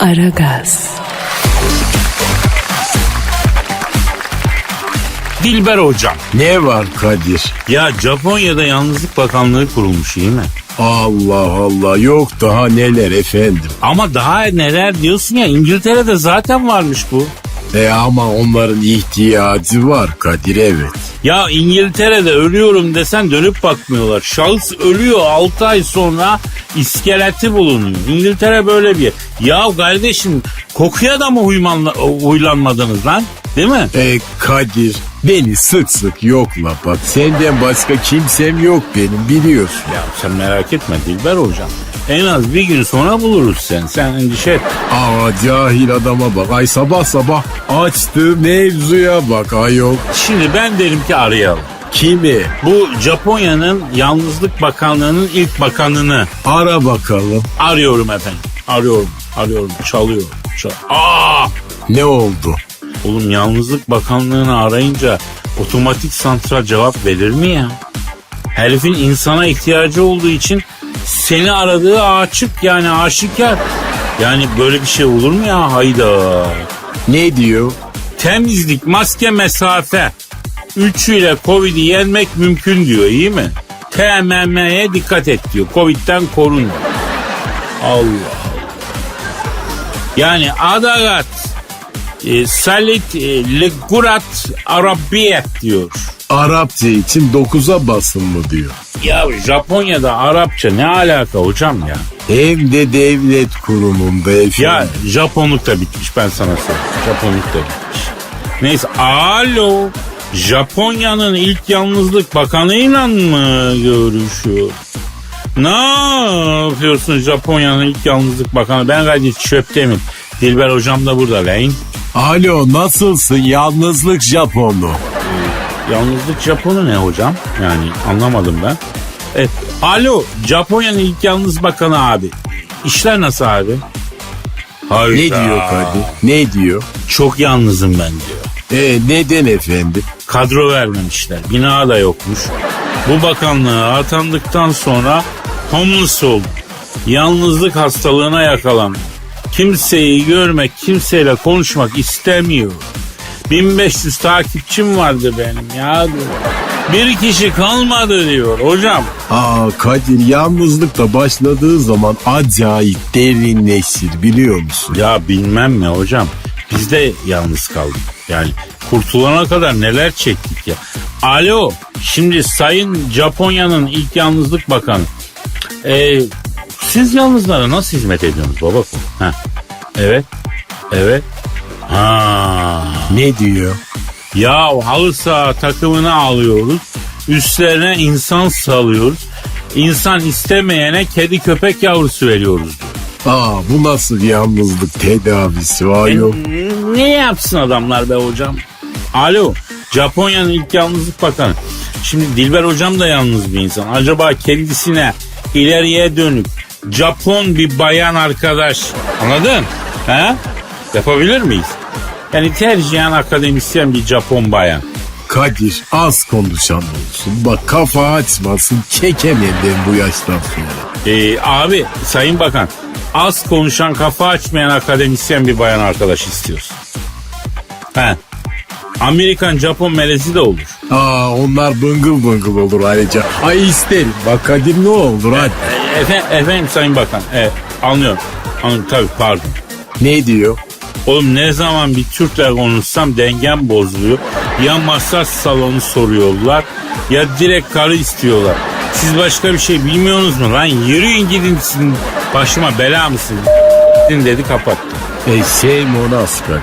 Aragaz, Dilber hocam. Ne var Kadir? Ya Japonya'da Yalnızlık Bakanlığı kurulmuş iyi mi? Allah Allah yok daha neler efendim. Ama daha neler diyorsun ya İngiltere'de zaten varmış bu. E ama onların ihtiyacı var Kadir evet. Ya İngiltere'de ölüyorum desen dönüp bakmıyorlar. Şahıs ölüyor 6 ay sonra iskeleti bulunuyor. İngiltere böyle bir yer. Ya kardeşim kokuya da mı huymanla, huylanmadınız lan? Değil mi? E Kadir beni sık sık yokla bak senden başka kimsem yok benim biliyorsun. Ya sen merak etme Dilber hocam. En az bir gün sonra buluruz sen. Sen endişe et. Aa cahil adama bak ay sabah sabah açtı mevzuya bak ayol. Şimdi ben derim ki arayalım. Kimi? Bu Japonya'nın Yalnızlık Bakanlığı'nın ilk bakanını Ara bakalım arıyorum efendim. Arıyorum, arıyorum, çalıyorum. Çal Aa! ne oldu? Oğlum Yalnızlık Bakanlığı'nı arayınca otomatik santral cevap verir mi ya? Herifin insana ihtiyacı olduğu için seni aradığı açık yani aşikar. Yani böyle bir şey olur mu ya? Hayda. Ne diyor? Temizlik, maske, mesafe. Üçüyle Covid'i yenmek mümkün diyor iyi mi? TMM'ye dikkat et diyor. Covid'den korun. Allah Allah. Yani adalet, e, salit, e, legurat, arabiyet diyor. Arapça için 9'a basın mı diyor. Ya Japonya'da Arapça ne alaka hocam ya? Hem de devlet kurumunda efendim. Ya Japonluk da bitmiş ben sana söyleyeyim. Japonluk da bitmiş. Neyse alo. Japonya'nın ilk yalnızlık bakanıyla mı görüşüyor? Ne yapıyorsun Japonya'nın ilk yalnızlık bakanı? Ben gayet çöptemim. Dilber hocam da burada lan. Alo nasılsın yalnızlık Japonu? Yalnızlık Japonu ne hocam? Yani anlamadım ben. Evet. Alo Japonya'nın ilk yalnız bakanı abi. İşler nasıl abi? Hayda. Ne diyor Kadir? Ne diyor? Çok yalnızım ben diyor. E neden efendim? Kadro vermemişler. Bina da yokmuş. Bu bakanlığa atandıktan sonra homeless oldu. Yalnızlık hastalığına yakalandı. Kimseyi görmek, kimseyle konuşmak istemiyor. 1500 takipçim vardı benim ya diyor. Bir kişi kalmadı diyor hocam. Aa Kadir yalnızlıkla başladığı zaman acayip derinleşir biliyor musun? Ya bilmem mi hocam. Biz de yalnız kaldık. Yani kurtulana kadar neler çektik ya. Alo şimdi Sayın Japonya'nın ilk yalnızlık bakanı. Ee, siz yalnızlara nasıl hizmet ediyorsunuz baba? Ha. Evet. Evet. Ha. Ne diyor? Ya halı saha takımını alıyoruz. Üstlerine insan salıyoruz. İnsan istemeyene kedi köpek yavrusu veriyoruz. Aa bu nasıl yalnızlık tedavisi ayol? Ne yapsın adamlar be hocam? Alo, Japonya'nın ilk yalnızlık bakanı. Şimdi Dilber hocam da yalnız bir insan. Acaba kendisine ileriye dönük Japon bir bayan arkadaş anladın? He? Yapabilir miyiz? Yani tercihen akademisyen bir Japon bayan. Kadir az konuşan olsun. Bak kafa açmasın çekemem ben bu yaştan sonra. Ee, abi sayın bakan az konuşan kafa açmayan akademisyen bir bayan arkadaş istiyorsun. He. Amerikan Japon melezi de olur. Aa onlar bıngıl bıngıl olur ayrıca. Ay isterim. Bak Kadir ne olur hadi. Efendim, efendim Sayın Bakan. Evet, anlıyorum. Anlıyorum tabii pardon. Ne diyor? Oğlum ne zaman bir Türk'le konuşsam dengem bozuluyor. Ya masaj salonu soruyorlar ya direkt karı istiyorlar. Siz başka bir şey bilmiyorsunuz mu lan? Yürüyün gidin sizin başıma bela mısınız? Gidin dedi kapattı. E şey Monas Kadir.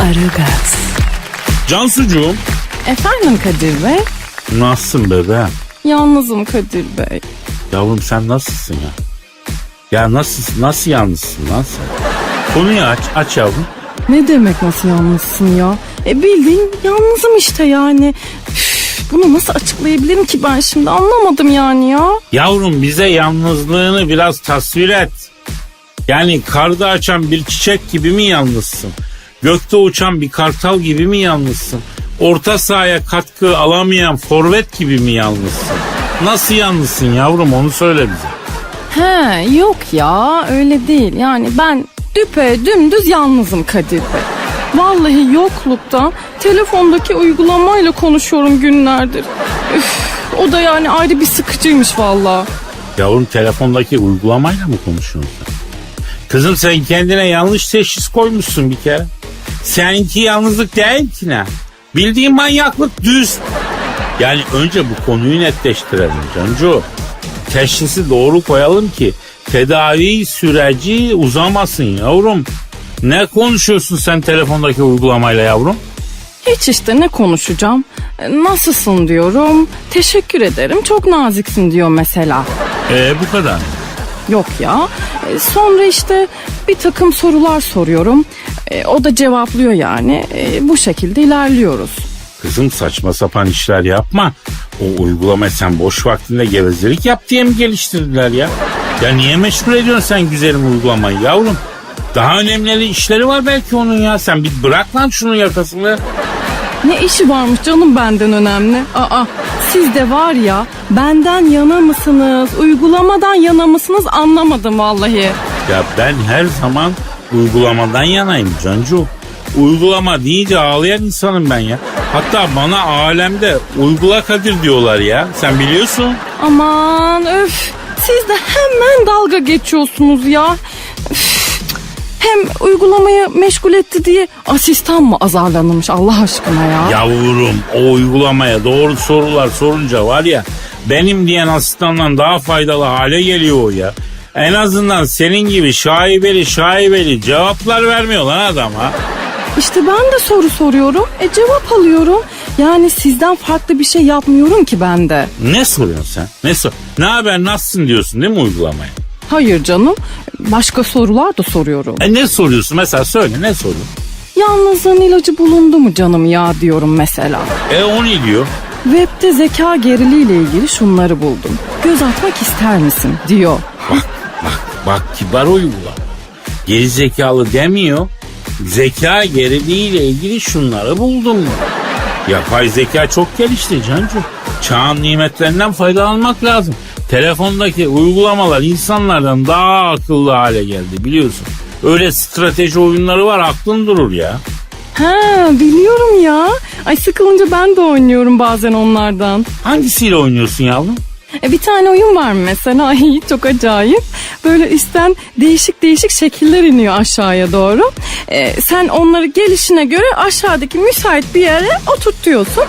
Aragaz, Cansucuğum Efendim Kadir Bey? Nasılsın bebeğim? Yalnızım Kadir Bey. Yavrum sen nasılsın ya? Ya nasıl nasıl yalnızsın lan sen? Konuyu aç, aç yavrum. Ne demek nasıl yalnızsın ya? E bildiğin yalnızım işte yani. Üf, bunu nasıl açıklayabilirim ki ben şimdi anlamadım yani ya. Yavrum bize yalnızlığını biraz tasvir et. Yani karda açan bir çiçek gibi mi yalnızsın? Gökte uçan bir kartal gibi mi yalnızsın? Orta sahaya katkı alamayan forvet gibi mi yalnızsın? Nasıl yalnızsın yavrum onu söyle bize. He yok ya öyle değil. Yani ben düpe dümdüz yalnızım Kadir Bey. Vallahi yoklukta telefondaki uygulamayla konuşuyorum günlerdir. Üf, o da yani ayrı bir sıkıcıymış vallahi. Yavrum telefondaki uygulamayla mı konuşuyorsun? Kızım sen kendine yanlış teşhis koymuşsun bir kere. Seninki yalnızlık değil ki ne? Bildiğin manyaklık düz. Yani önce bu konuyu netleştirelim Cancu. Teşhisi doğru koyalım ki tedavi süreci uzamasın yavrum. Ne konuşuyorsun sen telefondaki uygulamayla yavrum? Hiç işte ne konuşacağım? E, Nasılsın diyorum. Teşekkür ederim. Çok naziksin diyor mesela. Ee bu kadar. Yok ya. E, Sonra işte bir takım sorular soruyorum. E, O da cevaplıyor yani. E, Bu şekilde ilerliyoruz. Kızım saçma sapan işler yapma. O uygulama sen boş vaktinde gevezelik yap diye mi geliştirdiler ya? Ya niye meşgul ediyorsun sen güzelim uygulamayı yavrum? Daha önemli işleri var belki onun ya. Sen bir bırak lan şunun yakasını. Ne işi varmış canım benden önemli? Aa siz de var ya benden yana mısınız, uygulamadan yana mısınız anlamadım vallahi. Ya ben her zaman uygulamadan yanayım Cancu. Uygulama deyince ağlayan insanım ben ya. Hatta bana alemde uygula Kadir diyorlar ya. Sen biliyorsun. Aman öf siz de hemen dalga geçiyorsunuz ya. Üf, Hem uygulamayı meşgul etti diye asistan mı azarlanmış Allah aşkına ya? Yavrum o uygulamaya doğru sorular sorunca var ya benim diyen asistandan daha faydalı hale geliyor o ya. En azından senin gibi şaibeli şaibeli cevaplar vermiyor lan adam ha. İşte ben de soru soruyorum. E cevap alıyorum. Yani sizden farklı bir şey yapmıyorum ki ben de. Ne soruyorsun sen? Ne sor? Ne haber nasılsın diyorsun değil mi uygulamaya? Hayır canım. Başka sorular da soruyorum. E ne soruyorsun mesela söyle ne soruyorsun? Yalnızlığın ilacı bulundu mu canım ya diyorum mesela. E o ne diyor? Web'de zeka geriliği ile ilgili şunları buldum. Göz atmak ister misin diyor. Bak bak kibar uygulama. Geri zekalı demiyor. Zeka geriliğiyle ilgili şunları buldum. Yapay zeka çok gelişti Cancu. Çağın nimetlerinden faydalanmak lazım. Telefondaki uygulamalar insanlardan daha akıllı hale geldi biliyorsun. Öyle strateji oyunları var aklın durur ya. Ha biliyorum ya. Ay sıkılınca ben de oynuyorum bazen onlardan. Hangisiyle oynuyorsun yavrum? E, bir tane oyun var mesela ay çok acayip. Böyle üstten değişik değişik şekiller iniyor aşağıya doğru. E, sen onları gelişine göre aşağıdaki müsait bir yere oturtuyorsun.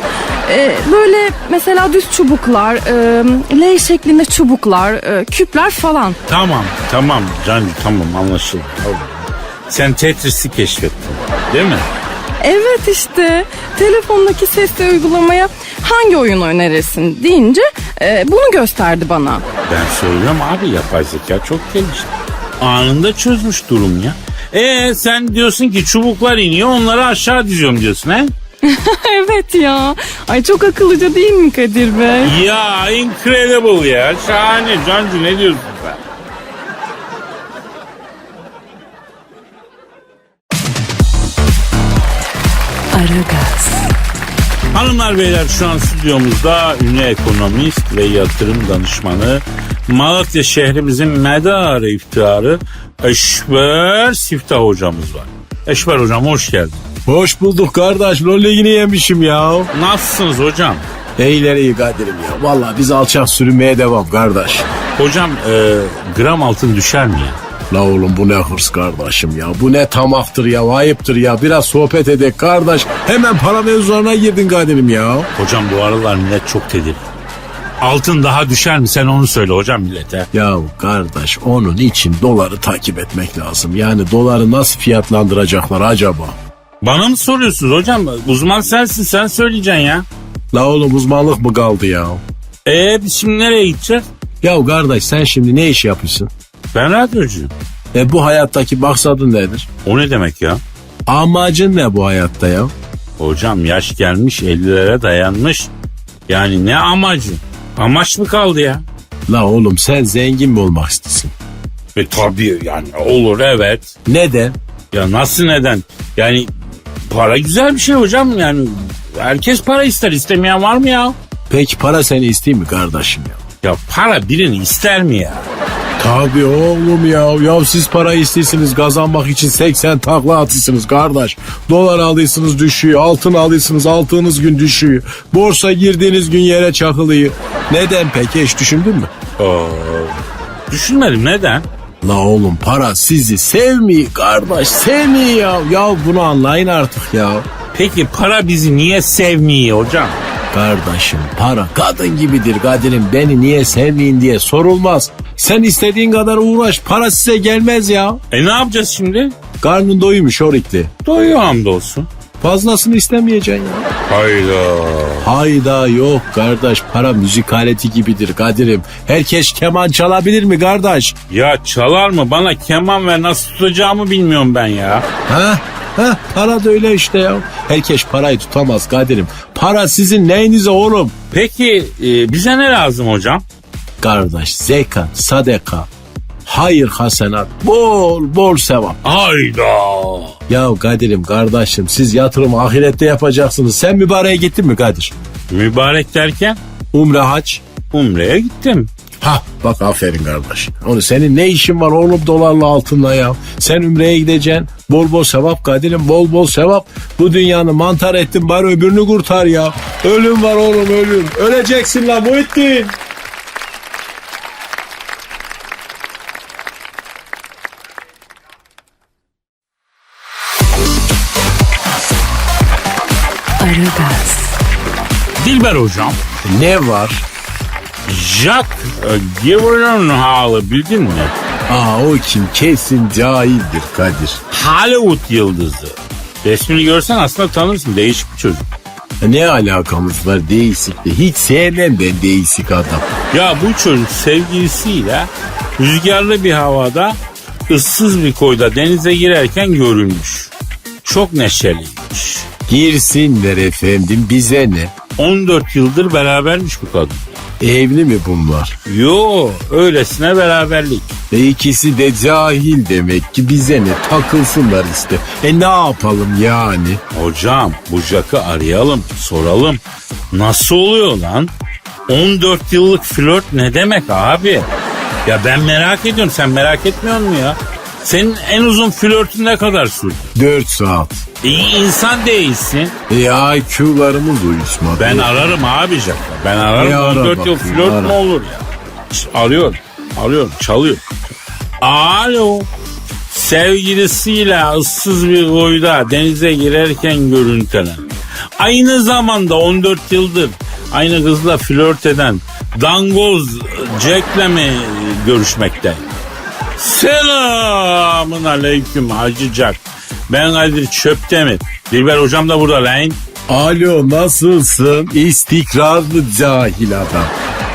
E, böyle mesela düz çubuklar, e, L şeklinde çubuklar, e, küpler falan. Tamam tamam Cancu tamam anlaşıldı. Sen Tetris'i keşfettin değil mi? Evet işte telefondaki sesli uygulamaya hangi oyunu önerirsin deyince e, bunu gösterdi bana. Ben söylüyorum abi yapay zeka çok gelişti. Anında çözmüş durum ya. E sen diyorsun ki çubuklar iniyor onları aşağı diziyorum diyorsun he? evet ya. Ay çok akıllıca değil mi Kadir Bey? Ya incredible ya şahane Cancu ne diyorsun sen? Aragaz, Hanımlar beyler şu an stüdyomuzda ünlü ekonomist ve yatırım danışmanı Malatya şehrimizin medarı iftiharı Eşber Siftah hocamız var. Eşber hocam hoş geldin. Hoş bulduk kardeş. Lol ligini yemişim ya. Nasılsınız hocam? İyiler iyi Kadir'im ya. Valla biz alçak sürünmeye devam kardeş. Hocam e, gram altın düşer mi ya? La oğlum bu ne hırs kardeşim ya. Bu ne tamaktır ya. Ayıptır ya. Biraz sohbet edek kardeş. Hemen para mevzularına girdin Kadir'im ya. Hocam bu aralar millet çok tedirgin. Altın daha düşer mi sen onu söyle hocam millete. Ya kardeş onun için doları takip etmek lazım. Yani doları nasıl fiyatlandıracaklar acaba? Bana mı soruyorsunuz hocam? Uzman sensin sen söyleyeceksin ya. La oğlum uzmanlık mı kaldı ya? E biz şimdi nereye gideceğiz? Ya kardeş sen şimdi ne iş yapıyorsun? Ben radyocuyum. E bu hayattaki maksadın nedir? O ne demek ya? Amacın ne bu hayatta ya? Hocam yaş gelmiş 50'lere dayanmış. Yani ne amacı? Amaç mı kaldı ya? La oğlum sen zengin mi olmak istiyorsun? E tabii yani olur evet. Neden? Ya nasıl neden? Yani para güzel bir şey hocam yani herkes para ister istemeyen var mı ya? Peki para seni isteyeyim mi kardeşim ya? Ya para birini ister mi ya? Tabii oğlum ya. Ya siz para istiyorsunuz kazanmak için 80 takla atıyorsunuz kardeş. Dolar alıyorsunuz düşüyor. Altın alıyorsunuz altınız gün düşüyor. Borsa girdiğiniz gün yere çakılıyor. Neden peki hiç düşündün mü? Aa, düşünmedim neden? La oğlum para sizi sevmiyor kardeş sevmiyor ya. Ya bunu anlayın artık ya. Peki para bizi niye sevmiyor hocam? Kardeşim para kadın gibidir Kadir'im beni niye sevmeyin diye sorulmaz. Sen istediğin kadar uğraş para size gelmez ya. E ne yapacağız şimdi? Karnın doymuş orikli. Doyuyor hamdolsun. Fazlasını istemeyeceksin ya. Hayda. Hayda yok kardeş para müzik aleti gibidir Kadir'im. Herkes keman çalabilir mi kardeş? Ya çalar mı? Bana keman ver nasıl tutacağımı bilmiyorum ben ya. Ha? Ha? Para da öyle işte ya. Herkes parayı tutamaz Kadir'im. Para sizin neyinize oğlum? Peki e, bize ne lazım hocam? Kardeş zekat, sadaka, hayır hasenat, bol bol sevap. Hayda. Ya Kadir'im kardeşim siz yatırımı ahirette yapacaksınız. Sen mübareğe gittin mi Kadir? Mübarek derken Umre hac. Umre'ye gittim. Ha bak aferin kardeş. Onu senin ne işin var oğlum dolarla altınla ya. Sen Ümre'ye gideceksin. Bol bol sevap Kadir'im bol bol sevap. Bu dünyanı mantar ettin bari öbürünü kurtar ya. Ölüm var oğlum ölüm. Öleceksin lan Muhittin. Aragaz, Dilber hocam. Ne var? Jack Gyllenhaal'ı bildin mi? Aa o kim kesin cahildir Kadir. Hollywood yıldızı. Resmini görsen aslında tanırsın. Değişik bir çocuk. Ne alakamız var değişikle. Hiç sevmem ben değişik adam. Ya bu çocuk sevgilisiyle rüzgarlı bir havada ıssız bir koyda denize girerken görülmüş. Çok neşeliymiş. Girsinler efendim bize ne? 14 yıldır berabermiş bu kadın. Evli mi bunlar? Yo öylesine beraberlik. Ve ikisi de cahil demek ki bize ne takılsınlar işte. E ne yapalım yani? Hocam bu Jack'ı arayalım soralım. Nasıl oluyor lan? 14 yıllık flört ne demek abi? Ya ben merak ediyorum sen merak etmiyor musun ya? Senin en uzun flörtün ne kadar sürdü? 4 saat. İyi insan değilsin. E IQ'larımız uyuşmadı. Ben ararım abi Jack'ı. Ben ararım. E, ara 14 yıl flört ara. mü olur ya? Şş, Arıyorum. Arıyorum. Çalıyor. Alo. Sevgilisiyle ıssız bir koyda denize girerken görüntülen. Aynı zamanda 14 yıldır aynı kızla flört eden Dangoz Jack'le mi görüşmekte? Selamın aleyküm Hacı Jack. Ben Kadir Çöptemir. Dilber hocam da burada lan. Alo nasılsın? İstikrarlı cahil adam.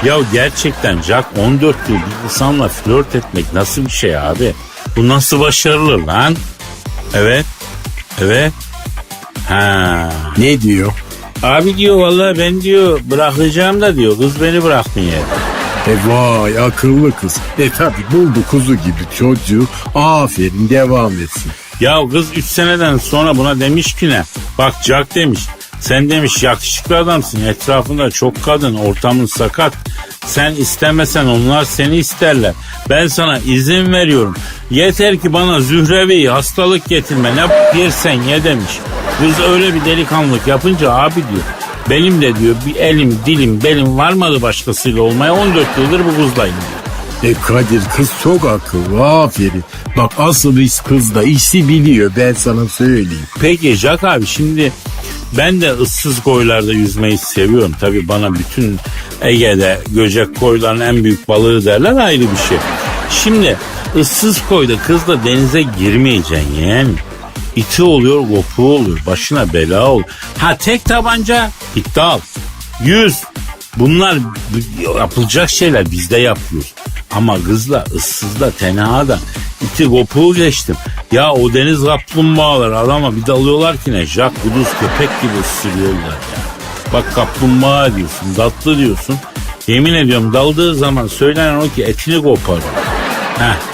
Ya gerçekten Jack 14 yıl bir insanla flört etmek nasıl bir şey abi? Bu nasıl başarılı lan? Evet. Evet. Ha. Ne diyor? Abi diyor vallahi ben diyor bırakacağım da diyor kız beni bırakmıyor. E vay akıllı kız. E tabi buldu kuzu gibi çocuğu. Aferin devam etsin. Ya kız 3 seneden sonra buna demiş ki ne? Bak Jack demiş. Sen demiş yakışıklı adamsın. Etrafında çok kadın, ortamın sakat. Sen istemesen onlar seni isterler. Ben sana izin veriyorum. Yeter ki bana zührevi hastalık getirme. Ne yersen ye demiş. Kız öyle bir delikanlılık yapınca abi diyor. Benim de diyor bir elim dilim belim varmadı başkasıyla olmaya 14 yıldır bu kızlayım diyor. E Kadir kız çok akıllı aferin. Bak asıl iş kızda işi biliyor ben sana söyleyeyim. Peki Jack abi şimdi ben de ıssız koylarda yüzmeyi seviyorum. Tabi bana bütün Ege'de göcek koyların en büyük balığı derler ayrı bir şey. Şimdi ıssız koyda kızla denize girmeyeceksin yani. İti oluyor, kopuğu oluyor, başına bela ol. Ha tek tabanca iptal. Yüz. Bunlar yapılacak şeyler biz de yapıyoruz. Ama kızla, ıssızda, tenhada iti kopuğu geçtim. Ya o deniz kaplumbağaları adama bir dalıyorlar ki ne? Jack kuduz köpek gibi ısırıyorlar ya. Bak kaplumbağa diyorsun, tatlı diyorsun. Yemin ediyorum daldığı zaman söylenen o ki etini koparıyor. Heh.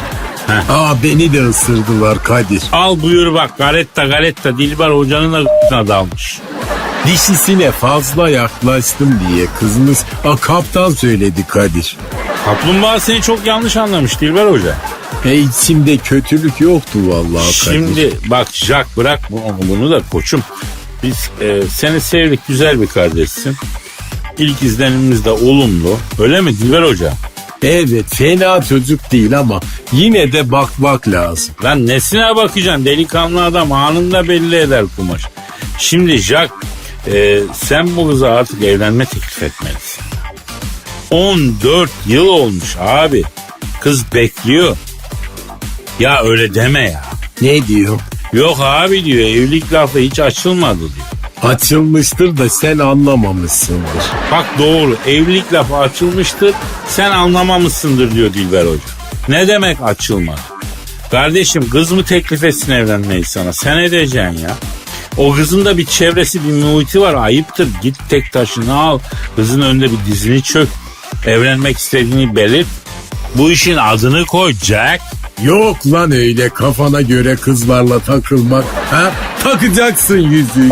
Aa beni de ısırdılar Kadir. Al buyur bak Garetta Garetta Dilber hocanın da dalmış. Dişisine fazla yaklaştım diye kızınız a, kaptan söyledi Kadir. Kaplumbağa seni çok yanlış anlamış Dilber hoca. E içimde kötülük yoktu vallahi Kadir. Şimdi bak Jack bırak bu- bunu da koçum. Biz e, seni sevdik güzel bir kardeşsin. İlk izlenimimiz de olumlu. Öyle mi Dilber hoca? Evet fena çocuk değil ama yine de bakmak lazım. Lan nesine bakacaksın delikanlı adam anında belli eder kumaş. Şimdi Jack e, sen bu kıza artık evlenme teklif etmelisin. 14 yıl olmuş abi. Kız bekliyor. Ya öyle deme ya. Ne diyor? Yok abi diyor evlilik lafı hiç açılmadı diyor. Açılmıştır da sen anlamamışsındır. Bak doğru evlilik lafı açılmıştır sen anlamamışsındır diyor Dilber Hoca. Ne demek açılmadı? Kardeşim kız mı teklif etsin evlenmeyi sana sen edeceksin ya. O kızın da bir çevresi bir muhiti var ayıptır git tek taşını al kızın önünde bir dizini çök evlenmek istediğini belirt bu işin adını koy Jack. Yok lan öyle kafana göre kızlarla takılmak. Ha? Takacaksın yüzüğü.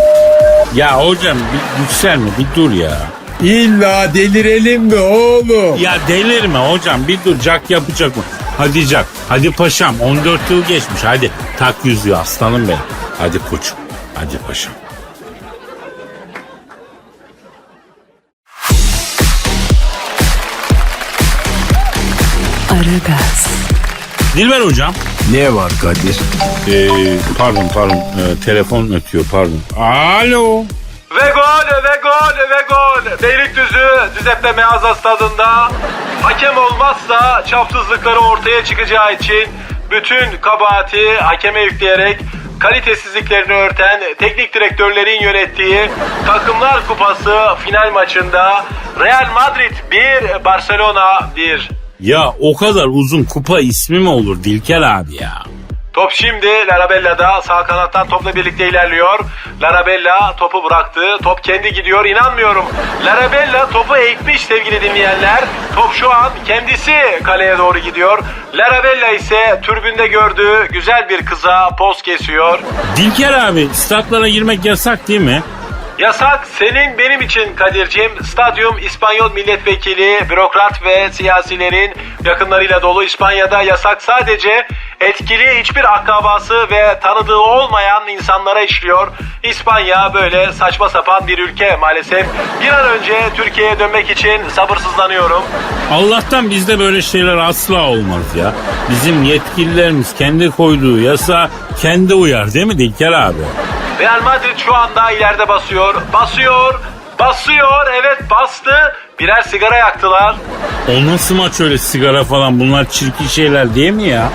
Ya hocam bir yükselme bir dur ya. İlla delirelim mi oğlum? Ya delirme hocam bir dur Jack yapacak mı? Hadi Jack hadi paşam 14 yıl geçmiş hadi tak yüzüğü aslanım benim. Hadi koçum hadi paşam. Dilber hocam. Ne var Kadir? Ee, pardon pardon Ee, telefon ötüyor pardon. Alo. Ve gol ve gol ve gol. Beylikdüzü Düzep'te Meazza stadında hakem olmazsa çapsızlıkları ortaya çıkacağı için bütün kabahati hakeme yükleyerek kalitesizliklerini örten teknik direktörlerin yönettiği Takımlar Kupası final maçında Real Madrid 1 Barcelona 1 Ya o kadar uzun kupa ismi mi olur Dilker abi ya? Top şimdi Larabella'da sağ kanattan topla birlikte ilerliyor. Larabella topu bıraktı. Top kendi gidiyor. İnanmıyorum. Larabella topu eğitmiş sevgili dinleyenler. Top şu an kendisi kaleye doğru gidiyor. Larabella ise türbünde gördüğü güzel bir kıza poz kesiyor. Dilker abi statlara girmek yasak değil mi? Yasak senin benim için Kadir'cim. Stadyum İspanyol milletvekili, bürokrat ve siyasilerin yakınlarıyla dolu İspanya'da yasak sadece etkili hiçbir akrabası ve tanıdığı olmayan insanlara işliyor. İspanya böyle saçma sapan bir ülke maalesef. Bir an önce Türkiye'ye dönmek için sabırsızlanıyorum. Allah'tan bizde böyle şeyler asla olmaz ya. Bizim yetkililerimiz kendi koyduğu yasa kendi uyar değil mi Dilker abi? Real Madrid şu anda ileride basıyor, basıyor, basıyor. Evet bastı. Birer sigara yaktılar. O nasıl maç öyle sigara falan bunlar çirkin şeyler değil mi ya?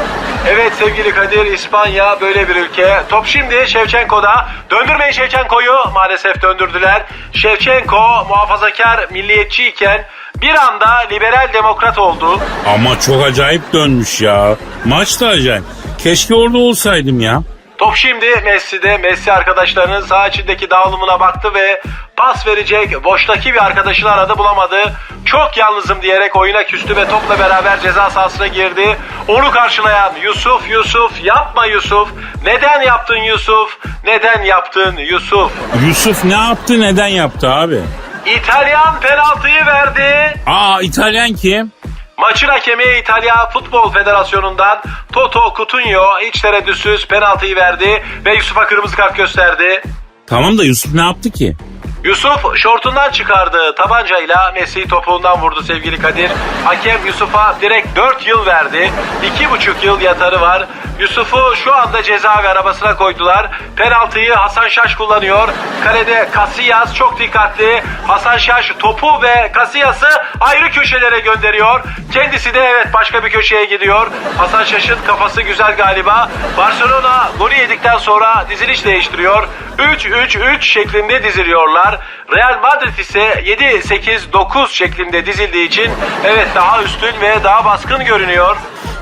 Evet sevgili Kadir İspanya böyle bir ülke. Top şimdi Şevçenko'da. Döndürmeyin Şevçenko'yu. Maalesef döndürdüler. Şevçenko muhafazakar milliyetçi iken bir anda liberal demokrat oldu. Ama çok acayip dönmüş ya. Maç da acayip. Keşke orada olsaydım ya. Top şimdi Messi'de. Messi arkadaşlarının sağ içindeki dağılımına baktı ve pas verecek boştaki bir arkadaşını aradı bulamadı. Çok yalnızım diyerek oyuna küstü ve topla beraber ceza sahasına girdi. Onu karşılayan Yusuf, Yusuf yapma Yusuf. Neden yaptın Yusuf? Neden yaptın Yusuf? Yusuf ne yaptı neden yaptı abi? İtalyan penaltıyı verdi. Aa İtalyan kim? Maçın hakemi İtalya Futbol Federasyonu'ndan Toto Cutugno hiç tereddütsüz penaltıyı verdi ve Yusuf'a kırmızı kart gösterdi. Tamam da Yusuf ne yaptı ki? Yusuf şortundan çıkardığı tabancayla Messi'yi topuğundan vurdu sevgili Kadir. Hakem Yusuf'a direkt 4 yıl verdi. 2,5 yıl yatarı var. Yusuf'u şu anda cezaevi arabasına koydular. Penaltıyı Hasan Şaş kullanıyor. Kalede Casillas çok dikkatli. Hasan Şaş topu ve Casillas'ı ayrı köşelere gönderiyor. Kendisi de evet başka bir köşeye gidiyor. Hasan Şaş'ın kafası güzel galiba. Barcelona golü yedikten sonra diziliş değiştiriyor. 3-3-3 şeklinde diziliyorlar. Real Madrid ise 7-8-9 şeklinde dizildiği için evet daha üstün ve daha baskın görünüyor.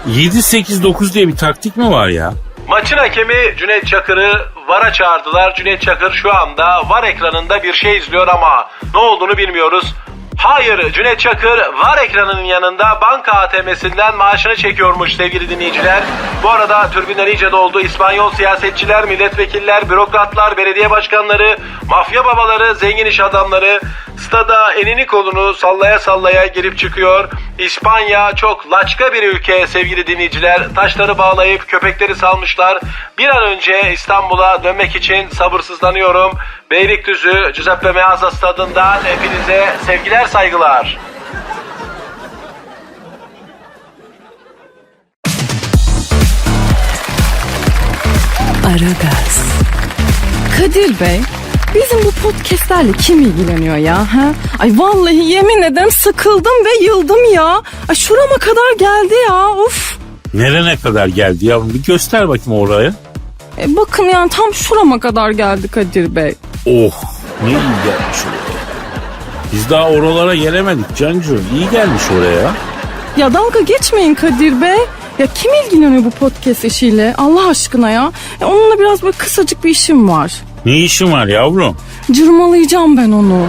7-8-9 diye bir taktik mi var ya? Maçın hakemi Cüneyt Çakır'ı VAR'a çağırdılar. Cüneyt Çakır şu anda VAR ekranında bir şey izliyor ama ne olduğunu bilmiyoruz. Hayır Cüneyt Çakır var ekranının yanında banka ATM'sinden maaşını çekiyormuş sevgili dinleyiciler. Bu arada türbinler iyice doldu. İspanyol siyasetçiler, milletvekiller, bürokratlar, belediye başkanları, mafya babaları, zengin iş adamları stada enini kolunu sallaya sallaya girip çıkıyor. İspanya çok laçka bir ülke sevgili dinleyiciler. Taşları bağlayıp köpekleri salmışlar. Bir an önce İstanbul'a dönmek için sabırsızlanıyorum. Beylikdüzü Giuseppe Meazza stadından hepinize sevgiler saygılar. Aragaz, Kadir Bey, bizim bu podcastlerle kim ilgileniyor ya? Ha? Ay vallahi yemin ederim sıkıldım ve yıldım ya. Ay şurama kadar geldi ya. Of. Nerene kadar geldi yavrum? Bir göster bakayım oraya. E bakın yani tam şurama kadar geldi Kadir Bey. Oh ne iyi gelmiş oraya. Biz daha oralara gelemedik Cancu. İyi gelmiş oraya. Ya dalga geçmeyin Kadir Bey. Ya kim ilgileniyor bu podcast işiyle Allah aşkına ya? ya onunla biraz böyle kısacık bir işim var. Ne işin var yavrum? Cırmalayacağım ben onu.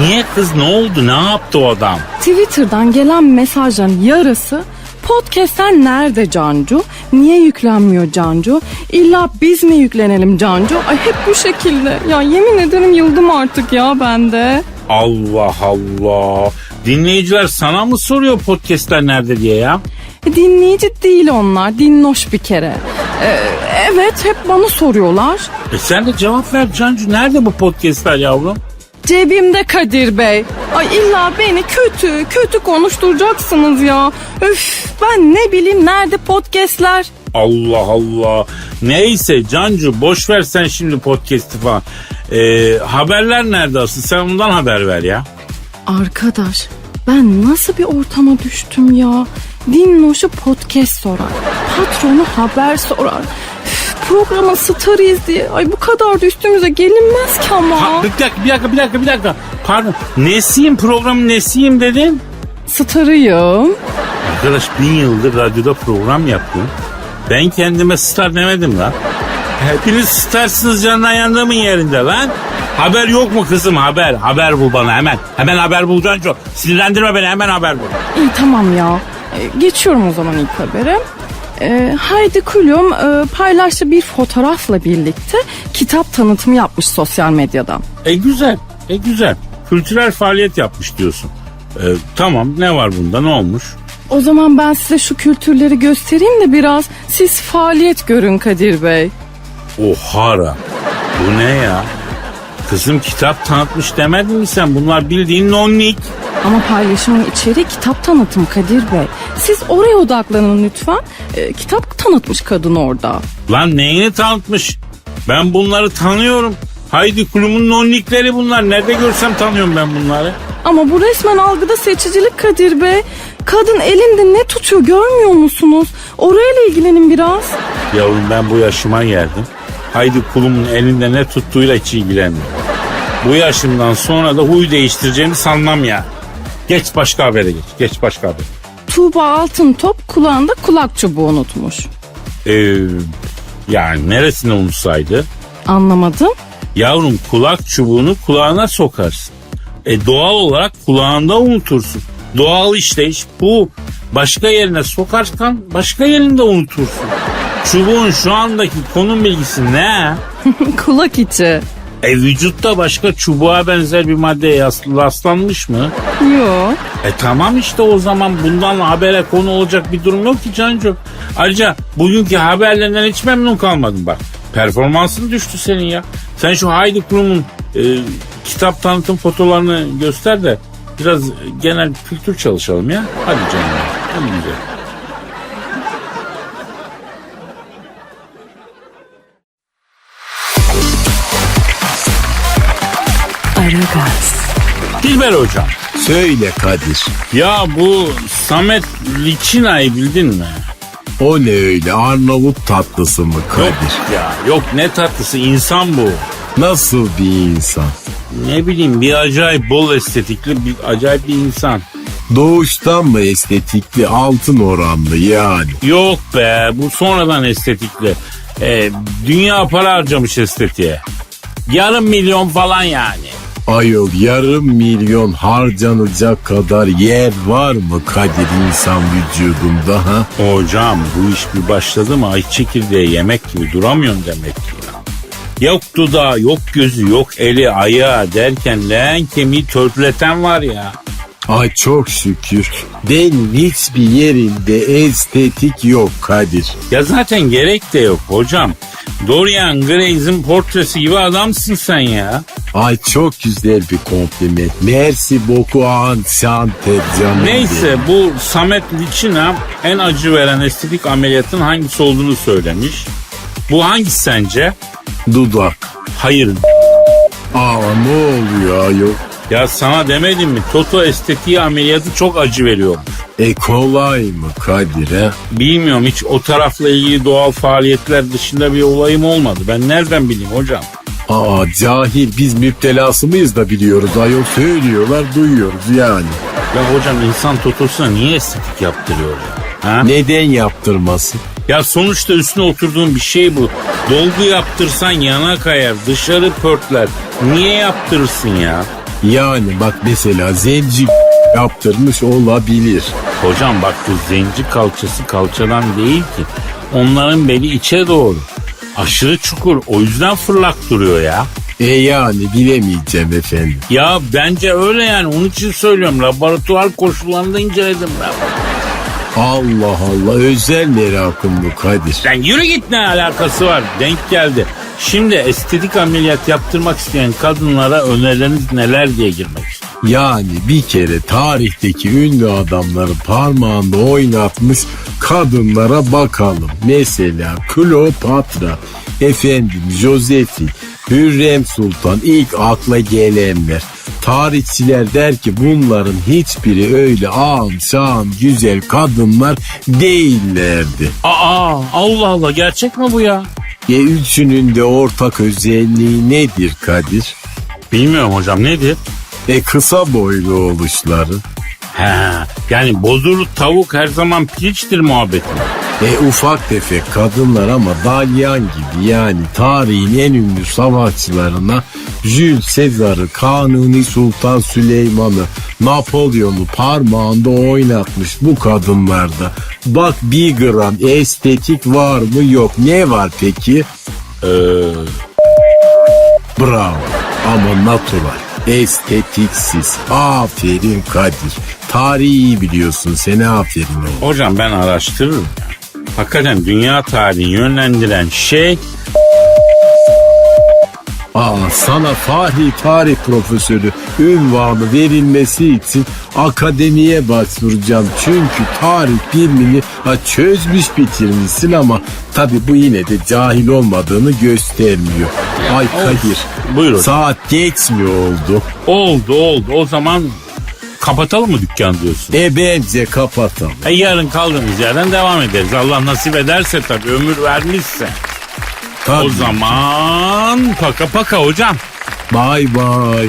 Niye kız ne oldu? Ne yaptı o adam? Twitter'dan gelen mesajların yarısı podcastler nerede Cancu? Niye yüklenmiyor Cancu? İlla biz mi yüklenelim Cancu? Ay hep bu şekilde. Ya yemin ederim yıldım artık ya ben de. Allah Allah. Dinleyiciler sana mı soruyor podcastler nerede diye ya? E, Dinleyici değil onlar. Dinloş bir kere. E, evet hep bana soruyorlar. E sen de cevap ver Cancu. Nerede bu podcastler yavrum? Cebimde Kadir Bey. Ay illa beni kötü kötü konuşturacaksınız ya. Öf ben ne bileyim nerede podcastler? Allah Allah. Neyse Cancu boş ver sen şimdi podcast'i falan. E, haberler nerede asıl? Sen ondan haber ver ya. Arkadaş ben nasıl bir ortama düştüm ya? Dinloş'u podcast sorar. Patronu haber sorar. Üf, Programın starıyız diye. Ay bu kadar da üstümüze gelinmez ki ama. Ha, bir dakika bir dakika bir dakika bir dakika. Pardon. Nesiyim programın nesiyim dedin? Starıyım. Arkadaş bin yıldır radyoda program yapıyorum. Ben kendime star demedim lan. Hepiniz starsınız canına yandığımın yerinde lan. Haber yok mu kızım haber? Haber bul bana hemen. Hemen haber bul Cancu. Sinirlendirme beni hemen haber bul. İyi tamam ya. E, geçiyorum o zaman ilk habere. E, Heidi Klum e, paylaştığı bir fotoğrafla birlikte kitap tanıtımı yapmış sosyal medyada. E güzel. E güzel. Kültürel faaliyet yapmış diyorsun. E, tamam ne var bunda ne olmuş? O zaman ben size şu kültürleri göstereyim de biraz siz faaliyet görün Kadir Bey. Ohara. Bu ne ya? Kızım kitap tanıtmış demedin mi sen? Bunlar bildiğin nonnik. Ama paylaşımın içeriği kitap tanıtım Kadir Bey. Siz oraya odaklanın lütfen. E, kitap tanıtmış kadın orada. Lan neyini tanıtmış? Ben bunları tanıyorum. Haydi kulumun nonnikleri bunlar. Nerede görsem tanıyorum ben bunları. Ama bu resmen algıda seçicilik Kadir Bey. Kadın elinde ne tutuyor görmüyor musunuz? Orayla ilgilenin biraz. Yavrum ben bu yaşıma geldim. Haydi kulumun elinde ne tuttuğuyla hiç ilgilenmiyorum. Bu yaşımdan sonra da huy değiştireceğimi sanmam ya. Geç başka habere geç. Geç başka haber. Tuğba Altın Top kulağında kulak çubuğu unutmuş. Ee, yani neresine unutsaydı? Anlamadım. Yavrum kulak çubuğunu kulağına sokarsın. E doğal olarak kulağında unutursun. Doğal işleyiş bu. Başka yerine sokarsan başka yerinde unutursun. Çubuğun şu andaki konum bilgisi ne? kulak içi. E vücutta başka çubuğa benzer bir maddeye rastlanmış mı? Yok. E tamam işte o zaman bundan habere konu olacak bir durum yok ki Cancu. Ayrıca bugünkü haberlerinden hiç memnun kalmadım bak. Performansın düştü senin ya. Sen şu Haydi Kurum'un e, kitap tanıtım fotolarını göster de biraz genel kültür çalışalım ya. Hadi canım. Hadi güzel. Dilber hocam. Söyle Kadir. Ya bu Samet Liçina'yı bildin mi? O ne öyle Arnavut tatlısı mı Yok Kadir? ya yok ne tatlısı insan bu. Nasıl bir insan? Ne bileyim bir acayip bol estetikli bir acayip bir insan. Doğuştan mı estetikli altın oranlı yani? Yok be bu sonradan estetikli. Ee, dünya para harcamış estetiğe. Yarım milyon falan yani. Ayol yarım milyon harcanacak kadar yer var mı Kadir insan vücudunda ha? Hocam bu iş bir başladı mı ay çekirdeği yemek gibi duramıyorsun demek ki ya. Yok dudağı, yok gözü, yok eli, ayağı derken leğen kemiği törpületen var ya. Ay çok şükür benim hiçbir yerinde estetik yok Kadir. Ya zaten gerek de yok hocam. Dorian Gray'in portresi gibi adamsın sen ya. Ay çok güzel bir kompliment. Merci beaucoup enchanté canım. Neyse bu Samet Liçina en acı veren estetik ameliyatın hangisi olduğunu söylemiş. Bu hangisi sence? Dudak. Hayır. Aa ne oluyor ayol? Ya sana demedim mi? Toto estetiği ameliyatı çok acı veriyor. E kolay mı Kadir he? Bilmiyorum hiç o tarafla ilgili doğal faaliyetler dışında bir olayım olmadı. Ben nereden bileyim hocam? Aa cahil biz müptelası mıyız da biliyoruz ayol söylüyorlar duyuyoruz yani. Ya hocam insan totosuna niye estetik yaptırıyor ya? Ha? Neden yaptırmasın? Ya sonuçta üstüne oturduğun bir şey bu. Dolgu yaptırsan yana kayar, dışarı pörtler. Niye yaptırırsın ya? Yani bak mesela zenci yaptırmış olabilir. Hocam bak bu zenci kalçası kalçadan değil ki. Onların beli içe doğru. Aşırı çukur o yüzden fırlak duruyor ya. E yani bilemeyeceğim efendim. Ya bence öyle yani onun için söylüyorum. Laboratuvar koşullarında inceledim ben. Allah Allah özel merakım bu Kadir. Sen yürü git ne alakası var denk geldi. Şimdi estetik ameliyat yaptırmak isteyen kadınlara önerileriniz neler diye girmek istiyorum. Yani bir kere tarihteki ünlü adamları parmağında oynatmış kadınlara bakalım. Mesela Kleopatra, efendim Josephine, Hürrem Sultan ilk akla gelenler. Tarihçiler der ki bunların hiçbiri öyle ağam şağım güzel kadınlar değillerdi. Aa Allah Allah gerçek mi bu ya? E üçünün de ortak özelliği nedir Kadir? Bilmiyorum hocam nedir? E kısa boylu oluşları. He, yani bozurut tavuk her zaman piliçtir muhabbeti. E ufak tefek kadınlar ama dalyan gibi yani tarihin en ünlü savaşçılarına Jules Caesar'ı, Kanuni Sultan Süleyman'ı, Napolyon'u parmağında oynatmış bu kadınlarda. Bak bir gram estetik var mı yok. Ne var peki? Ee, Bravo ama natural. Estetiksiz. Aferin Kadir. Tarihi biliyorsun. Seni aferin oğlum. hocam ben araştırırım. Hakikaten dünya tarihini yönlendiren şey Aa, sana Fahri Tarih Profesörü ünvanı verilmesi için akademiye başvuracağım. Çünkü tarih bilimini ha, çözmüş bitirmişsin ama tabi bu yine de cahil olmadığını göstermiyor. Ay Kadir Buyur hocam. saat geç mi oldu? oldu oldu o zaman kapatalım mı dükkan diyorsun? E bence kapatalım. E yarın kaldığımız yerden devam ederiz. Allah nasip ederse tabii ömür vermişse. Tabii. O zaman paka paka hocam. Bye bye.